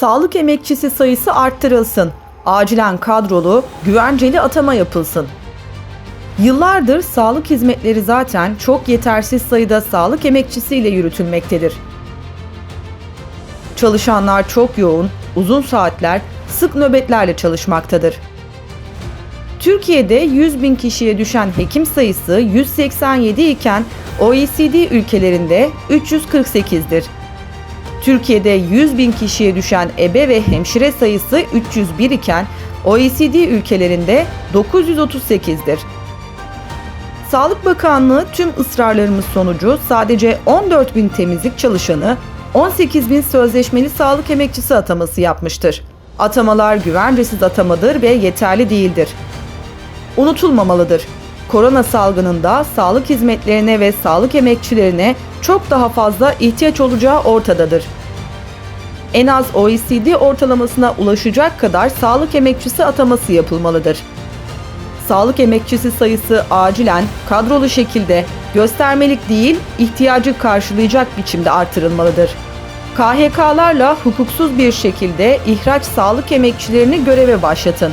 Sağlık emekçisi sayısı arttırılsın. Acilen kadrolu, güvenceli atama yapılsın. Yıllardır sağlık hizmetleri zaten çok yetersiz sayıda sağlık emekçisiyle yürütülmektedir. Çalışanlar çok yoğun, uzun saatler, sık nöbetlerle çalışmaktadır. Türkiye'de 100 bin kişiye düşen hekim sayısı 187 iken OECD ülkelerinde 348'dir. Türkiye'de 100 bin kişiye düşen ebe ve hemşire sayısı 301 iken OECD ülkelerinde 938'dir. Sağlık Bakanlığı tüm ısrarlarımız sonucu sadece 14 bin temizlik çalışanı, 18 bin sözleşmeli sağlık emekçisi ataması yapmıştır. Atamalar güvencesiz atamadır ve yeterli değildir. Unutulmamalıdır. Korona salgınında sağlık hizmetlerine ve sağlık emekçilerine çok daha fazla ihtiyaç olacağı ortadadır. En az OECD ortalamasına ulaşacak kadar sağlık emekçisi ataması yapılmalıdır sağlık emekçisi sayısı acilen kadrolu şekilde göstermelik değil, ihtiyacı karşılayacak biçimde artırılmalıdır. KHK'larla hukuksuz bir şekilde ihraç sağlık emekçilerini göreve başlatın.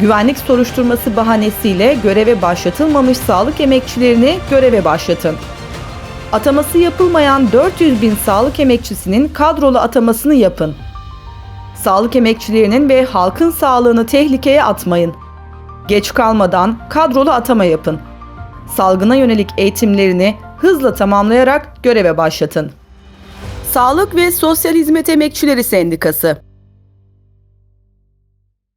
Güvenlik soruşturması bahanesiyle göreve başlatılmamış sağlık emekçilerini göreve başlatın. Ataması yapılmayan 400 bin sağlık emekçisinin kadrolu atamasını yapın. Sağlık emekçilerinin ve halkın sağlığını tehlikeye atmayın. Geç kalmadan kadrolu atama yapın. Salgına yönelik eğitimlerini hızla tamamlayarak göreve başlatın. Sağlık ve Sosyal Hizmet Emekçileri Sendikası